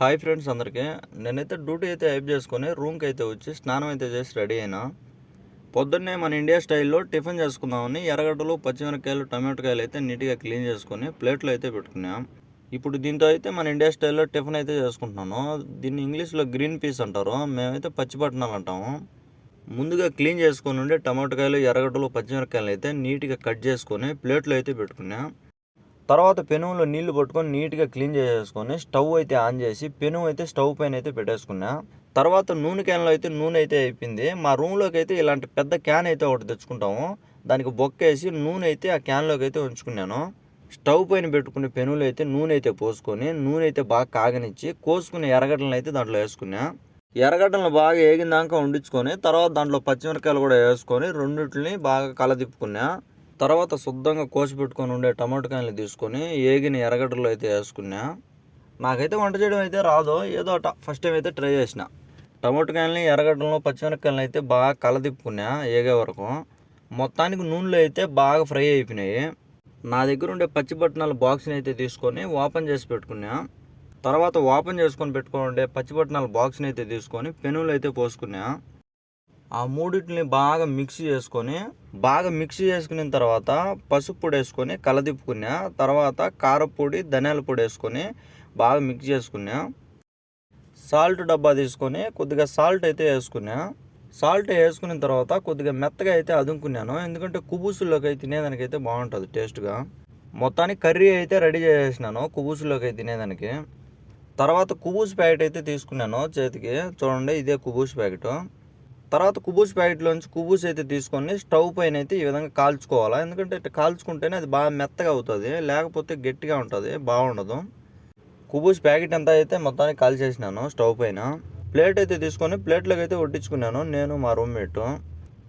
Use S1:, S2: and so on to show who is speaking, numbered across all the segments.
S1: Hi friends అందరికీ. నేనైతే duty అయితే హైప్ చేసుకొని రూమ్కి అయితే వచ్చి స్నానం అయితే చేసి రెడీ అయినా. పొద్దున్నే మన ఇండియా స్టైల్లో టిఫిన్ చేసుకుందామని ఎర్రగడ్డలు పచ్చిమిరపకాయలు టమాటోకాయలు అయితే నీట్గా క్లీన్ చేసుకొని ప్లేట్లో అయితే పెట్టుకున్నాం. ఇప్పుడు దీంతో అయితే మన ఇండియా స్టైల్లో టిఫిన్ అయితే చేసుకుంటున్నాను. దీన్ని ఇంగ్లీష్లో గ్రీన్ పీస్ అంటారు. మేమైతే పచ్చిపట్నాలు అంటాము. ముందుగా క్లీన్ చేసుకుని ఉండే టమాటోకాయలు ఎర్రగడ్డలు పచ్చిమిరపకాయలు అయితే నీట్గా కట్ చేసుకొని ప్లేట్లో అయితే పెట్టుకున్నాం. తర్వాత పెనుములో నీళ్ళు పట్టుకొని నీట్గా క్లీన్ చేసేసుకొని స్టవ్ అయితే ఆన్ చేసి పెనుము అయితే స్టవ్ పైన అయితే పెట్టేసుకున్నా. తర్వాత నూనె క్యాన్లో అయితే నూనె అయితే అయిపోయింది. మా రూమ్లోకి అయితే ఇలాంటి పెద్ద క్యాన్ అయితే ఒకటి తెచ్చుకుంటాము. దానికి బొక్కేసి నూనె అయితే ఆ క్యాన్లోకి అయితే ఉంచుకున్నాను. స్టవ్ పైన పెట్టుకునే పెనులు అయితే నూనె అయితే పోసుకొని నూనె అయితే బాగా కాగనిచ్చి కోసుకునే ఎర్రగడ్డలను అయితే దాంట్లో వేసుకున్నా. ఎర్రగడ్డలను బాగా ఏగిందాక వండించుకొని తర్వాత దాంట్లో పచ్చిమిరకాయలు కూడా వేసుకొని రెండింటిని బాగా కలదిప్పుకున్నా. తర్వాత శుద్ధంగా కోసి పెట్టుకొని ఉండే టమాటో కాయలు తీసుకొని ఏగిన ఎరగడ్డలు అయితే వేసుకున్నా నాకైతే వంట చేయడం అయితే రాదు. ఏదో అట ఫస్ట్ టైం అయితే ట్రై చేసిన. టమాటో కాయలని ఎర్రగడ్డలను పచ్చిమిరపకాయలను అయితే బాగా కలదిప్పుకున్నా ఏగే వరకు. మొత్తానికి నూనెలో అయితే బాగా ఫ్రై అయిపోయినాయి. నా దగ్గర ఉండే పచ్చి బట్టనాల బాక్స్ని అయితే తీసుకొని ఓపెన్ చేసి పెట్టుకున్నా. తర్వాత ఓపెన్ చేసుకొని పెట్టుకొని ఉండే పచ్చి బట్టనాల బాక్స్ని అయితే తీసుకొని పెనులు అయితే పోసుకున్నా ఆ మూడింటిని బాగా మిక్స్ చేసుకొని బాగా మిక్స్ చేసుకున్న తర్వాత పసుపు పొడి వేసుకొని కలదిప్పుకున్నా తర్వాత కారపొడి ధనియాల పొడి వేసుకొని బాగా మిక్స్ చేసుకున్నా. సాల్ట్ డబ్బా తీసుకొని కొద్దిగా సాల్ట్ అయితే వేసుకున్నా. సాల్ట్ వేసుకున్న తర్వాత కొద్దిగా మెత్తగా అయితే అదుముకున్నాను ఎందుకంటే కుబూసుల్లోకి అయితే తినేదానికి అయితే బాగుంటుంది టేస్ట్గా మొత్తానికి కర్రీ అయితే రెడీ చేసేసినాను కుబూసులోకి అయితే తినేదానికి. తర్వాత కుబూస్ ప్యాకెట్ అయితే తీసుకున్నాను చేతికి. చూడండి ఇదే కుబూస్ ప్యాకెట్. తర్వాత కుబూస్ ప్యాకెట్లోంచి కుబూస్ అయితే తీసుకొని స్టవ్ పైన అయితే ఈ విధంగా కాల్చుకోవాలా? ఎందుకంటే ఇట్లా కాల్చుకుంటేనే అది బాగా మెత్తగా అవుతుంది లేకపోతే గట్టిగా ఉంటుంది బాగుండదు. కుబూస్ ప్యాకెట్ అంతా అయితే మొత్తానికి కాల్చేసినాను స్టవ్ పైన. ప్లేట్ అయితే తీసుకొని ప్లేట్లోకి అయితే వడ్డించుకున్నాను నేను మా రూమ్మేట్.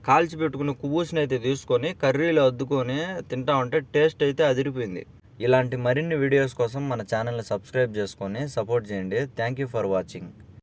S1: కాల్చి పెట్టుకున్న కుబూస్ని అయితే తీసుకొని కర్రీలో అద్దుకొని తింటా ఉంటే టేస్ట్ అయితే అదిరిపోయింది. ఇలాంటి మరిన్ని వీడియోస్ కోసం మన ఛానల్ని సబ్స్క్రైబ్ చేసుకొని సపోర్ట్ చేయండి. Thank you for watching.